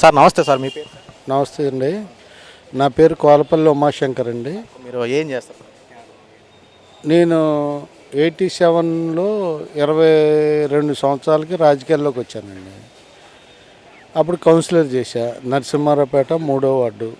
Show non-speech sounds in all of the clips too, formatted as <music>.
Sir నమస్తే sir మీ పేరు నమస్తే అండి. నా పేరు కోలపల్లి ఉమాశంకర్ అండి. మీరు ఏం చేస్తారు? నేను ఎయిటీ సెవెన్లో ఇరవై రెండు సంవత్సరాలకి రాజకీయాల్లోకి వచ్చానండి. అప్పుడు కౌన్సిలర్ చేశా నరసింహారావుపేట మూడో వార్డు.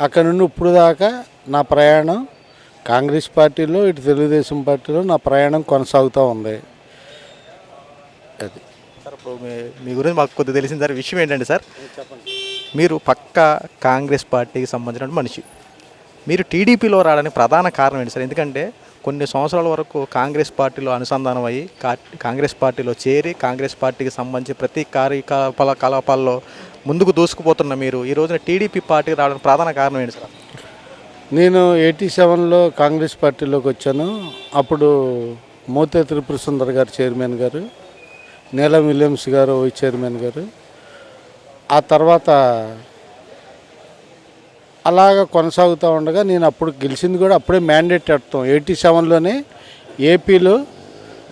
అక్కడ నుండి ఇప్పుడు దాకా నా ప్రయాణం కాంగ్రెస్ పార్టీలో ఇటు తెలుగుదేశం పార్టీలో నా ప్రయాణం కొనసాగుతూ ఉంది. ఇప్పుడు మీ గురించి మాకు కొద్దిగా తెలిసింది సార్ విషయం ఏంటంటే సార్ మీరు పక్క కాంగ్రెస్ పార్టీకి సంబంధించిన మనిషి. మీరు టీడీపీలో రావడానికి ప్రధాన కారణం ఏంటి సార్? ఎందుకంటే కొన్ని సంవత్సరాల వరకు కాంగ్రెస్ పార్టీలో అనుసంధానం అయ్యి కా- కాంగ్రెస్ పార్టీలో చేరి కాంగ్రెస్ పార్టీకి సంబంధించి ప్రతి కార్యకలాపాల కలాపాల్లో ముందుకు దూసుకుపోతున్న మీరు ఈ రోజున టీడీపీ పార్టీకి రావడానికి ప్రధాన కారణం ఏంటి సార్? నేను ఎయిటీ సెవెన్లో కాంగ్రెస్ పార్టీలోకి వచ్చాను. అప్పుడు మోతే త్రిపుర సుందర్ గారు చైర్మన్ గారు నీలం విలియమ్స్ గారు వైస్ చైర్మన్ గారు. ఆ తర్వాత అలాగ కొనసాగుతూ ఉండగా నేను అప్పుడు గెలిచింది కూడా అప్పుడే మ్యాండేట్ ఎడతాం ఎయిటీ సెవెన్లోనే ఏపీలో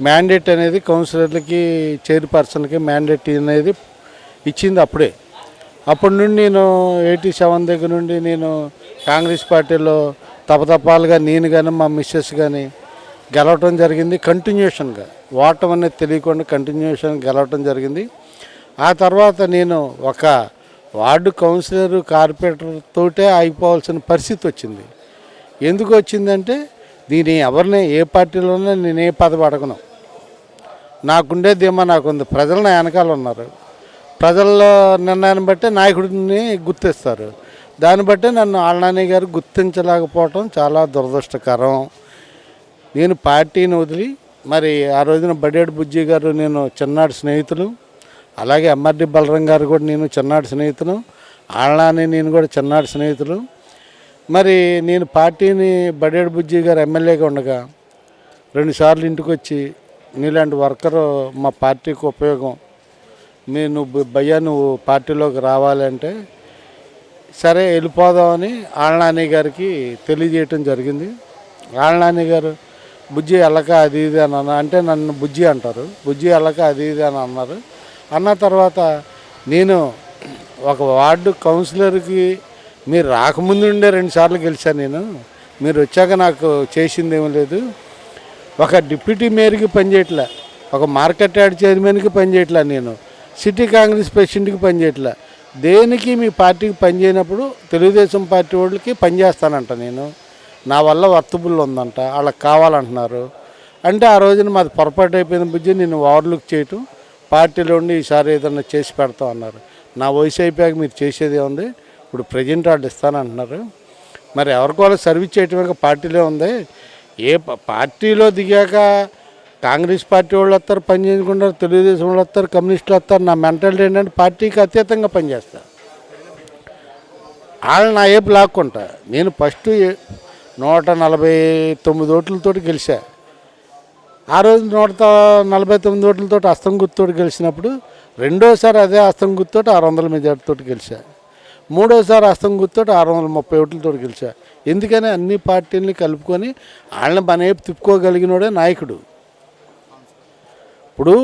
మ్యాండేట్ అనేది కౌన్సిలర్లకి చైర్పర్సన్కి మ్యాండేట్ అనేది ఇచ్చింది అప్పుడే. అప్పటి నుండి నేను ఎయిటీ సెవెన్ దగ్గర నుండి నేను కాంగ్రెస్ పార్టీలో తపతపాలుగా నేను కానీ మా మిస్సెస్ కానీ గెలవటం జరిగింది కంటిన్యూషన్గా. ఓటం అనేది తెలియకుండా కంటిన్యూషన్ గెలవటం జరిగింది. ఆ తర్వాత నేను ఒక వార్డు కౌన్సిలర్ కార్పొరేటర్ తోటే పరిస్థితి వచ్చింది. ఎందుకు వచ్చిందంటే దీని ఎవరిని ఏ పార్టీలోనే నేను ఏ పదవి అడగను. ధీమా నాకుంది ప్రజలు నా వెనకాల ఉన్నారు. ప్రజల నిర్ణయాన్ని బట్టే నాయకుడిని గుర్తిస్తారు. దాన్ని బట్టే నన్ను ఆళ్ళనాని గారు గుర్తించలేకపోవటం చాలా దురదృష్టకరం. నేను పార్టీని వదిలి మరి ఆ రోజున బడేడు బుజ్జి గారు నేను చిన్నాడు స్నేహితులు అలాగే ఎంఆర్డి బలరాం గారు కూడా నేను చిన్నాడు స్నేహితులు ఆళ్ళని నేను కూడా చిన్నాడు స్నేహితులు. మరి నేను పార్టీని బడేడు బుజ్జి గారు ఎమ్మెల్యేగా ఉండగా రెండుసార్లు ఇంటికి వచ్చి నీలాంటి వర్కరు మా పార్టీకి ఉపయోగం మీ నువ్వు భయ్యా నువ్వు పార్టీలోకి రావాలంటే సరే వెళ్ళిపోదామని ఆళ్ళనాని గారికి తెలియజేయటం జరిగింది. ఆళ్ళనాని గారు బుజ్జి ఎల్లక అది ఇది అని అన్న అంటే నన్ను బుజ్జి అంటారు. బుజ్జి ఎల్లక అది ఇది అని అన్నారు. అన్న తర్వాత నేను ఒక వార్డు కౌన్సిలర్కి మీరు రాకముందు ఉండే రెండుసార్లు గెలిచాను నేను. మీరు వచ్చాక నాకు చేసింది ఏమీ లేదు. ఒక డిప్యూటీ మేయర్కి పనిచేయట్లే ఒక మార్కెట్ యార్డ్ చైర్మన్కి పనిచేయట్లే నేను. సిటీ కాంగ్రెస్ ప్రెసిడెంట్కి పనిచేయట్లే దేనికి మీ పార్టీకి పనిచేయనప్పుడు తెలుగుదేశం పార్టీ వాళ్ళకి పనిచేస్తానంట నేను. నా వల్ల వర్తబుల్ ఉందంట వాళ్ళకి కావాలంటున్నారు. అంటే ఆ రోజున మాది పొరపాటు అయిపోయిన బుజ్జి నేను ఓవర్లుక్ చేయటం పార్టీలో ఉండి ఈసారి ఏదన్నా చేసి పెడతాం అన్నారు. నా వయసు అయిపోయాక మీరు చేసేది ఉంది ఇప్పుడు ప్రజెంట్ వాళ్ళు ఇస్తానంటున్నారు. మరి ఎవరికి వాళ్ళు సర్వీస్ చేయటమే పార్టీలో ఉంది? ఏ పార్టీలో దిగాక కాంగ్రెస్ పార్టీ వాళ్ళు వస్తారు పని చేయకుండా తెలుగుదేశం వాళ్ళు వస్తారు కమ్యూనిస్టులు వస్తారు నా మెంటాలిటీ ఏంటంటే పార్టీకి అతీతంగా పనిచేస్తా. వాళ్ళు నా ఏపు లాక్కుంటా. నేను ఫస్ట్ నూట నలభై తొమ్మిది ఓట్లతోటి గెలిచా. ఆ రోజు నూట నలభై తొమ్మిది ఓట్లతోటి అస్తం గుర్తుతోటి గెలిచినప్పుడు రెండోసారి అదే అస్తం గుర్తుతోటి ఆరు వందల మెజార్టీతోటి గెలిచా. మూడోసారి అస్తం గుర్తుతోటి ఆరు వందల ముప్పై ఓట్లతోటి గెలిచా. ఎందుకని అన్ని పార్టీలని కలుపుకొని వాళ్ళని మన వైపు తిప్పుకోగలిగినోడే నాయకుడు. ఇప్పుడు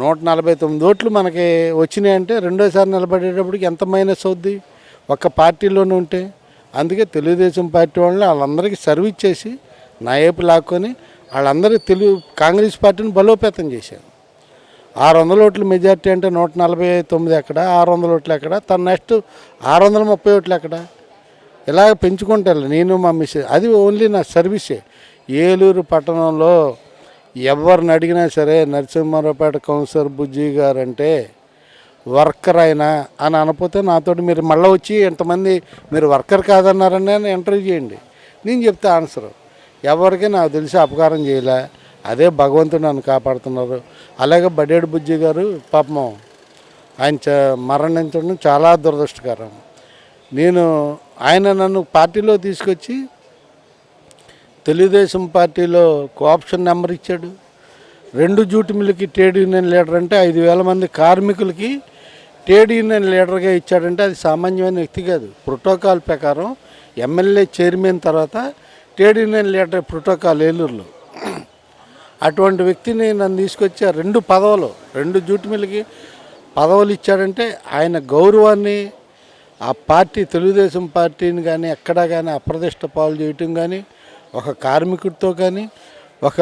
నూట నలభై తొమ్మిది ఓట్లు మనకి వచ్చినాయంటే రెండోసారి నిలబడేటప్పటికి ఎంత మైనస్ అవుద్ది? ఒక్క పార్టీలోనే ఉంటే అందుకే తెలుగుదేశం పార్టీ వాళ్ళని వాళ్ళందరికీ సర్వీస్ చేసి నా వైపు లాక్కొని వాళ్ళందరికీ తెలుగు కాంగ్రెస్ పార్టీని బలోపేతం చేశాను ఆరు వందల ఓట్ల మెజార్టీ అంటే నూట నలభై తొమ్మిది ఎక్కడ ఆరు వందల ఓట్లు ఎక్కడ తన నెక్స్ట్ ఆరు వందల ముప్పై ఓట్లు ఎక్కడ? ఇలాగ పెంచుకుంటాను నేను మా మిస్ అది ఓన్లీ నా సర్వీసే. ఏలూరు పట్టణంలో ఎవరిని అడిగినా సరే నరసింహారావుపేట కౌన్సిలర్ బుజ్జి గారు అంటే వర్కర్ అయినా అని అనపోతే నాతోటి మీరు మళ్ళీ వచ్చి ఎంతమంది మీరు వర్కర్ కాదన్నారని నేను ఇంటర్వ్యూ చేయండి. నేను చెప్తే ఆన్సర్. ఎవరికి నాకు తెలిసి అపకారం చేయలే. అదే భగవంతుడు నన్ను కాపాడుతున్నారు. అలాగే బడేడు బుజ్జి గారు పాపం ఆయన చ మరణించడం చాలా దురదృష్టకరం. నేను ఆయన నన్ను పార్టీలో తీసుకొచ్చి తెలుగుదేశం పార్టీలో కోఆప్షన్ నెంబర్ ఇచ్చాడు. రెండు జూటి మిల్లుకి ట్రేడ్ యూనియన్ లీడర్ అంటే ఐదు వేల మంది కార్మికులకి ట్రేడ్ యూనియన్ లీడర్గా ఇచ్చాడంటే అది సామాన్యమైన వ్యక్తి కాదు. ప్రోటోకాల్ ప్రకారం ఎమ్మెల్యే చైర్మన్ తర్వాత ట్రేడ్ యూనియన్ లీడర్ ప్రోటోకాల్ ఏలూరులో. అటువంటి వ్యక్తిని నన్ను తీసుకొచ్చి రెండు పదవులు రెండు జూట్ మిల్లుకి పదవులు ఇచ్చాడంటే ఆయన గౌరవాన్ని ఆ పార్టీ తెలుగుదేశం పార్టీని కానీ ఎక్కడా కానీ అప్రదిష్ట పాలు చేయటం కానీ ఒక కార్మికుడితో కానీ ఒక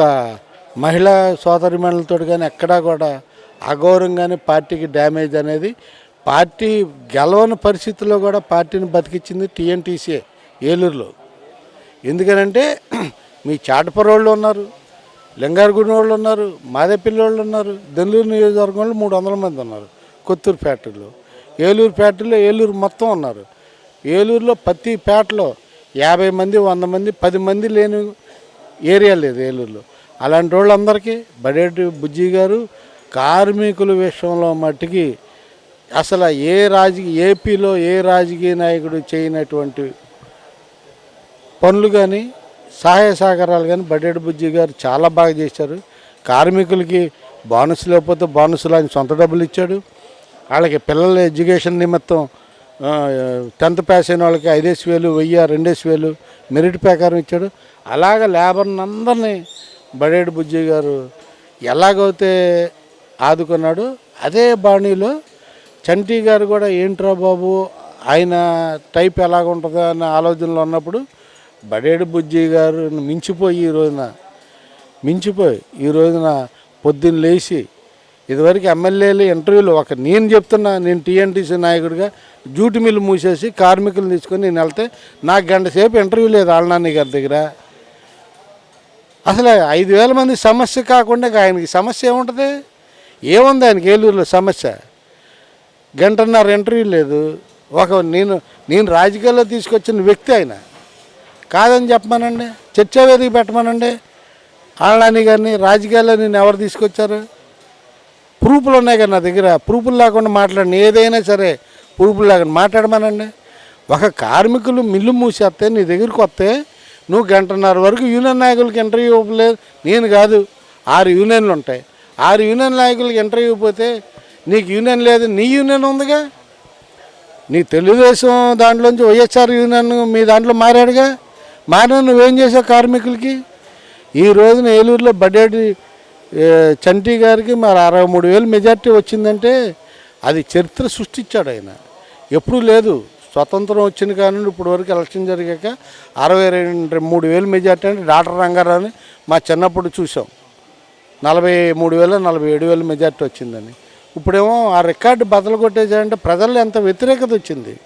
మహిళా సోదరిమణులతో కానీ ఎక్కడా కూడా అఘోరంగానే పార్టీకి డ్యామేజ్ అనేది పార్టీ గెలవని పరిస్థితుల్లో కూడా పార్టీని బతికించింది టీఎన్టీసీ ఏలూరులో. ఎందుకనంటే <clears throat> మీ చాటపరోళ్ళు ఉన్నారు లింగారగూడి వాళ్ళు ఉన్నారు మాదేపల్లి వాళ్ళు ఉన్నారు దెల్లూరు నియోజకవర్గంలో మూడు వందల మంది ఉన్నారు కొత్తూరు ఫ్యాక్టరీలో. ఏలూరు ఫ్యాక్టరీలో ఏలూరు మొత్తం ఉన్నారు. ఏలూరులో ప్రతి పేటలో యాభై మంది వంద మంది పది మంది లేని ఏరియా లేదు ఏలూరులో. అలాంటి వాళ్ళందరికీ బడేటి బుజ్జి గారు కార్మికుల విషయంలో మట్టికి అసలు ఏ రాజకీయ ఏపీలో ఏ రాజకీయ నాయకుడు చేయనటువంటి పనులు కానీ సహాయ సహకారాలు కానీ బడేడు బుజ్జి గారు చాలా బాగా చేశారు. కార్మికులకి బోనస్ లేకపోతే బోనస్లు ఆయన సొంత డబ్బులు ఇచ్చాడు. వాళ్ళకి పిల్లల ఎడ్యుకేషన్ నిమిత్తం టెన్త్ పాస్ అయిన వాళ్ళకి ఐదేసి వేలు వెయ్యి రెండేసి వేలు మెరిట్ ప్రకారం ఇచ్చాడు. అలాగ లేబర్ని అందరినీ బడేడు బుజ్జి గారు ఎలాగైతే ఆదుకున్నాడు. అదే బాణీలో చంటి గారు కూడా ఏంట్రా బాబు ఆయన టైప్ ఎలాగుంటుందో అన్న ఆలోచనలో ఉన్నప్పుడు బడేడు బుజ్జి గారు మించిపోయి ఈ రోజున మించిపోయి ఈ రోజున పొద్దున్న లేచి ఇదివరకు ఎమ్మెల్యేలు ఇంటర్వ్యూలు ఒక నేను చెప్తున్నా నేను టీఎన్టీసీ నాయకుడిగా జూటు మిల్లు మూసేసి కార్మికులు తీసుకొని నేను వెళ్తే నాకు గంట సేపు ఇంటర్వ్యూ లేదు ఆళ్ళనాన్ని గారి దగ్గర. అసలు ఐదు వేల మంది సమస్య కాకుండా ఆయనకి సమస్య ఏముంటుంది? ఏముంది ఆయనకి ఏలూరులో సమస్య? గంటన్నర ఇంటర్వ్యూ లేదు. ఒక నేను నేను రాజకీయాల్లో తీసుకొచ్చిన వ్యక్తి ఆయన. కాదని చెప్పమనండి. చర్చా వేదిక పెట్టమనండి. ఆళ్ళని గారిని రాజకీయాల్లో నేను ఎవరు తీసుకొచ్చారు? ప్రూఫ్లు ఉన్నాయి కదా నా దగ్గర. ప్రూఫ్లు లేకుండా మాట్లాడండి ఏదైనా సరే ప్రూఫ్లు లేకుండా మాట్లాడమనండి. ఒక కార్మికులు మిల్లు మూసేస్తే నీ దగ్గరికి వస్తే నువ్వు గంటన్నర వరకు యూనియన్ నాయకులకి ఇంటర్వ్యూ ఇవ్వలేదు. నేను కాదు. ఆరు యూనియన్లు ఉంటాయి. ఆరు యూనియన్ నాయకులకి ఇంటర్వ్యూ ఇవ్వకపోతే నీకు యూనియన్ లేదు నీ యూనియన్ ఉందిగా? నీ తెలుగుదేశం దాంట్లోంచి వైఎస్ఆర్ యూనియన్ మీ దాంట్లో మారాడుగా? మారిన నువ్వేం చేసావు కార్మికులకి? ఈ రోజున ఏలూరులో బడ్డేటి చంటి గారికి మరి అరవై మూడు వేలు మెజార్టీ వచ్చిందంటే అది చరిత్ర సృష్టించాడు ఆయన. ఎప్పుడూ లేదు. స్వతంత్రం వచ్చిన కానీ ఇప్పుడు వరకు ఎలక్షన్ జరిగాక అరవై రెండు మూడు వేలు మెజార్టీ అంటే డాక్టర్ రంగారావుని మా చిన్నప్పుడు చూసాం నలభై మూడు వేల నలభై ఏడు వేల మెజార్టీ వచ్చిందని. ఇప్పుడేమో ఆ రికార్డు బదలు కొట్టేసారంటే ప్రజల్లో ఎంత వ్యతిరేకత వచ్చింది.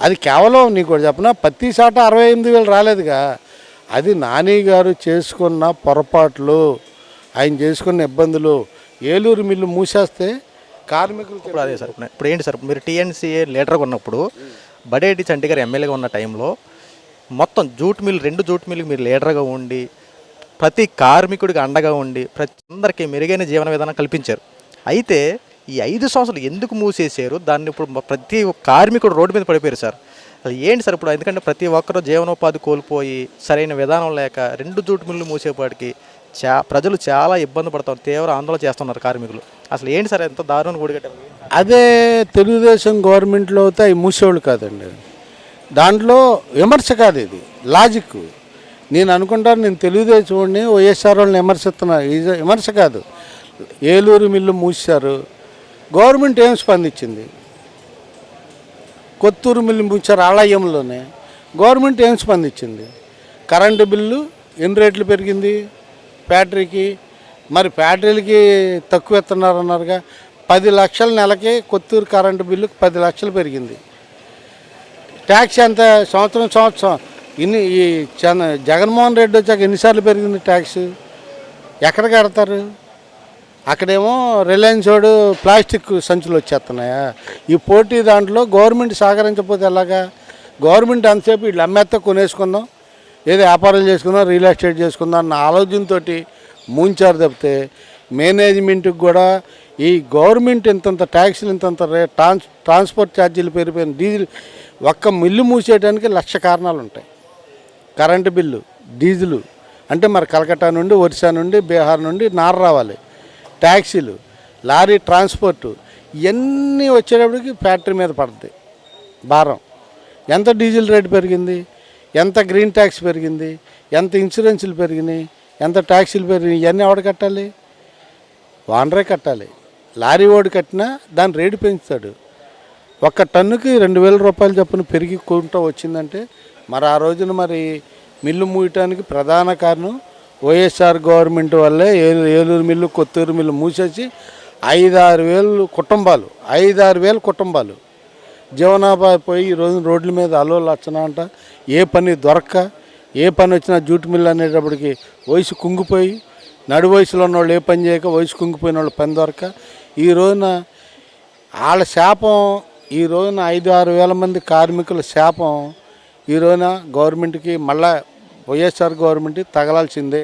అది కేవలం నీకు చెప్పిన ప్రతి చాట అరవై ఎనిమిది వేలు రాలేదుగా. అది నాని గారు చేసుకున్న పొరపాట్లు ఆయన చేసుకున్న ఇబ్బందులు ఏలూరు మిల్లు మూసేస్తే కార్మికులు ఇప్పుడు అదే సార్ ఇప్పుడు- ఏంటి సార్ మీరు టీఎన్సీఏ లీడర్గా ఉన్నప్పుడు బడేటి చంటి గారు ఎమ్మెల్యేగా ఉన్న టైంలో మొత్తం జూట్ మిల్ రెండు జూట్ మిల్ మీరు లీడర్గా ఉండి ప్రతి కార్మికుడికి అండగా ఉండి ప్రతి అందరికీ మెరుగైన జీవన విధానం కల్పించారు. అయితే ఈ ఐదు సంవత్సరాలు ఎందుకు మూసేశారు? దాన్ని ఇప్పుడు ప్రతి ఒక్క కార్మికుడు రోడ్డు మీద పడిపోయారు సార్. అది ఏంటి సార్ ఇప్పుడు? ఎందుకంటే ప్రతి ఒక్కరూ జీవనోపాధి కోల్పోయి సరైన విధానం లేక రెండు జూటు మిల్లు మూసేపాటికి చా ప్రజలు చాలా ఇబ్బంది పడతారు తీవ్ర ఆందోళన చేస్తున్నారు కార్మికులు. అసలు ఏంటి సార్ ఎంత దారుణం గుడిగట్టారు అదే తెలుగుదేశం గవర్నమెంట్లో అయితే అవి మూసేవాళ్ళు కాదండి. దాంట్లో విమర్శ కాదు ఇది. లాజిక్. నేను అనుకుంటాను నేను తెలుగుదేశం వాడిని వైఎస్ఆర్ వాళ్ళని విమర్శిస్తున్నా. ఇది విమర్శ కాదు. ఏలూరు మిల్లు మూసారు గవర్నమెంట్ ఏం స్పందించింది? కొత్తూరు మిల్లు మూసారు ఆలయంలోనే. గవర్నమెంట్ ఏం స్పందించింది? కరెంటు బిల్లు ఎన్ని రేట్లు పెరిగింది? ఫ్యాక్టరీకి మరి ఫ్యాక్టరీలకి తక్కువ ఇస్తున్నారు అన్నారుగా పది లక్షల నెలకి కొత్తూరు కరెంటు బిల్లు పది లక్షలు పెరిగింది. ట్యాక్స్ ఎంత? సంవత్సరం సంవత్సరం ఇన్ని ఈ చంద జగన్మోహన్ రెడ్డి వచ్చాక ఎన్నిసార్లు పెరిగింది ట్యాక్స్? ఎక్కడ కడతారు అక్కడేమో రిలయన్స్ వాడు ప్లాస్టిక్ సంచులు వచ్చేస్తున్నాయా? ఈ పోటీ దాంట్లో గవర్నమెంట్ సహకరించకపోతే ఎలాగా? గవర్నమెంట్ అంతసేపు వీళ్ళు అమ్మేస్తే కొనేసుకుందాం ఏదో వ్యాపారాలు చేసుకుందాం రియల్ ఎస్టేట్ చేసుకుందాం అన్న ఆలోచనతోటి ముంచారు తప్పితే మేనేజ్మెంట్కి కూడా ఈ గవర్నమెంట్ ఇంతంత ట్యాక్స్లు ఇంతంత రే ట్రాన్స్ ట్రాన్స్పోర్ట్ ఛార్జీలు పెరిగిపోయిన డీజిల్ ఒక్క మిల్లు మూసేయడానికి లక్ష కారణాలు ఉంటాయి కరెంటు బిల్లు డీజిలు. అంటే మరి కలకట్టా నుండి ఒరిస్సా నుండి బీహార్ నుండి నార రావాలి. ట్యాక్సీలు లారీ ట్రాన్స్పోర్టు ఇవన్నీ వచ్చేటప్పటికి ఫ్యాక్టరీ మీద పడుతుంది భారం. ఎంత డీజిల్ రేటు పెరిగింది? ఎంత గ్రీన్ ట్యాక్స్ పెరిగింది? ఎంత ఇన్సూరెన్సులు పెరిగినాయి? ఎంత ట్యాక్సీలు పెరిగినాయి? ఇవన్నీ ఎవడ కట్టాలి? వానరే కట్టాలి. లారీ ఓడి కట్టినా దాని రేటు పెంచుతాడు. ఒక్క టన్నుకి రెండు వేల రూపాయలు చొప్పున పెరిగి కొంటూ వచ్చిందంటే మరి ఆ రోజున మరి మిల్లు మూయటానికి ప్రధాన కారణం వైఎస్ఆర్ గవర్నమెంట్ వల్లే ఏలూరు మిల్లు కొత్తూరు మిల్లు మూసేసి ఐదారు వేలు కుటుంబాలు ఐదారు వేల కుటుంబాలు. జీవనాభా పోయి ఈ రోడ్ల మీద అల్లోలు వచ్చినా అంట ఏ పని దొరక్క ఏ పని వచ్చినా జూటు మిల్లు అనేటప్పటికి వయసు కుంగిపోయి నడు వయసులో ఉన్నవాళ్ళు ఏ పని చేయక వయసు కుంగిపోయిన వాళ్ళు పని దొరక ఈ రోజున వాళ్ళ శాపం ఈ రోజున ఐదు ఆరు వేల మంది కార్మికుల శాపం ఈ రోజున గవర్నమెంట్కి మళ్ళా వైఎస్ఆర్ గవర్నమెంట్ తగలాల్సిందే.